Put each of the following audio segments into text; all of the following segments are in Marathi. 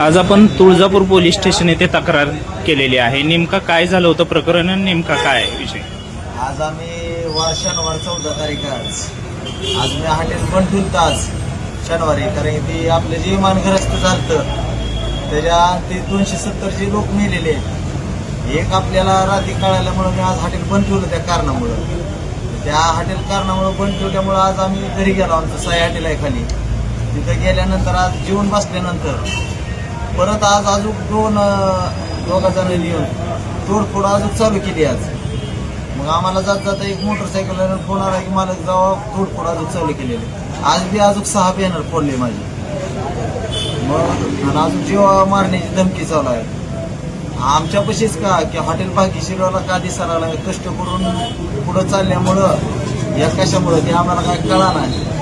आज आपण तुळजापूर पोलीस स्टेशन येथे तक्रार केलेली आहे. नेमका काय झालं होतं प्रकरण आणि नेमका काय आहे विषय? आज आम्ही वार शनिवार चौदा तारीख आहे आज. आज मी हॉटेल ठेवतो आज शनिवारी. कारण ती आपलं जे विमानग्रस्त झालं त्याच्या ते दोनशे सत्तरचे लोक मेलेले आहेत. एक आपल्याला रात्री कळाल्यामुळं मी आज हॉटेल बंद ठेवलं त्या कारणामुळं. त्या हॉटेल कारणामुळं बंद ठेवल्यामुळं आज आम्ही घरी गेलो आमचं साई हॉटेल आहे खाली. तिथं गेल्यानंतर आज जेवण बसल्यानंतर परत आज अजून दोन अं, दोघा जणांनी येऊन तोडफोड अजून चालू केली आज. मग आम्हाला जात जाता एक मोटरसायकल फोन आला की मला जावा तोडफोड अजून चालू केलेले आज बी अजून सहा बॅनर फोडले माझे. मग आणि अजून जीवा मारण्याची धमकी चालू आहे. आमच्या पशीच का की हॉटेल भाग्यश्रीवाला का दिसायला कष्ट करून पुढं चालल्यामुळं या कशामुळं ते आम्हाला काय कळा नाही.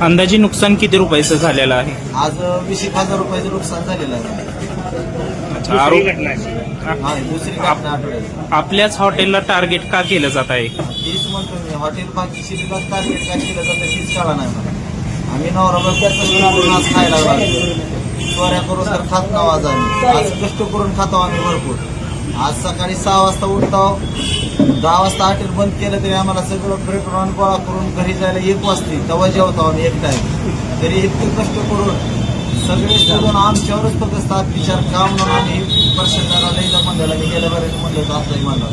अंदाजे नुकसान किती रुपयाचं झालेलं आहे? आज वीस एक हजार रुपयाचं नुकसान झालेलं आहे. अच्छा, आरोप हा दुसरी घटना आठवड्यात आपल्याच हॉटेलला टार्गेट का केलं जात आहे? तीच म्हणतो मी हॉटेल बाकी शिरीला टार्गेट काय केलं जातं तीच कळा नाही मला. आम्ही नवरा बायको आज खायला लागलो. चोऱ्या करून तर खात नाव आज आम्ही. आज कष्ट करून खातो आम्ही भरपूर. आज सकाळी सहा वाजता उठतो. दहा वाजता हॉटेल बंद केलं तरी आम्हाला सगळं ब्रेक राऊंड गोळा करून घरी जायला एक वाजते. तेव्हा जेवतो आम्ही एक टाइम तरी इतके कष्ट करून सगळे सोडून आमच्यावरच फक्त असतात विचार का म्हणून आम्ही प्रशासनाला जमा झाला मी गेल्या बरेच म्हणलं होतं आताही मला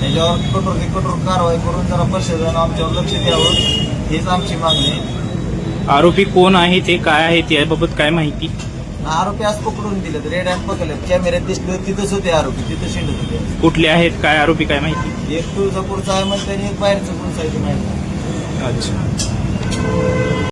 त्याच्यावर कठोर ते कठोर कारवाई करून जरा प्रशासन आमच्यावर लक्ष द्यावं. हीच आमची मागणी आरोपी कोण आहे ते काय आहेत याबाबत काय माहिती? आरोपी आज पकडून दिले रेड हँड पकडले कॅमेऱ्यात दिसले तिथंच होते आरोपी. तिथं शिंडत होते. कुठले आहेत? काय आरोपी काय माहिती? एक तुळजापूरचा आहे म्हणते आणि एक बाहेरचं कोण साईड माहिती अच्छा.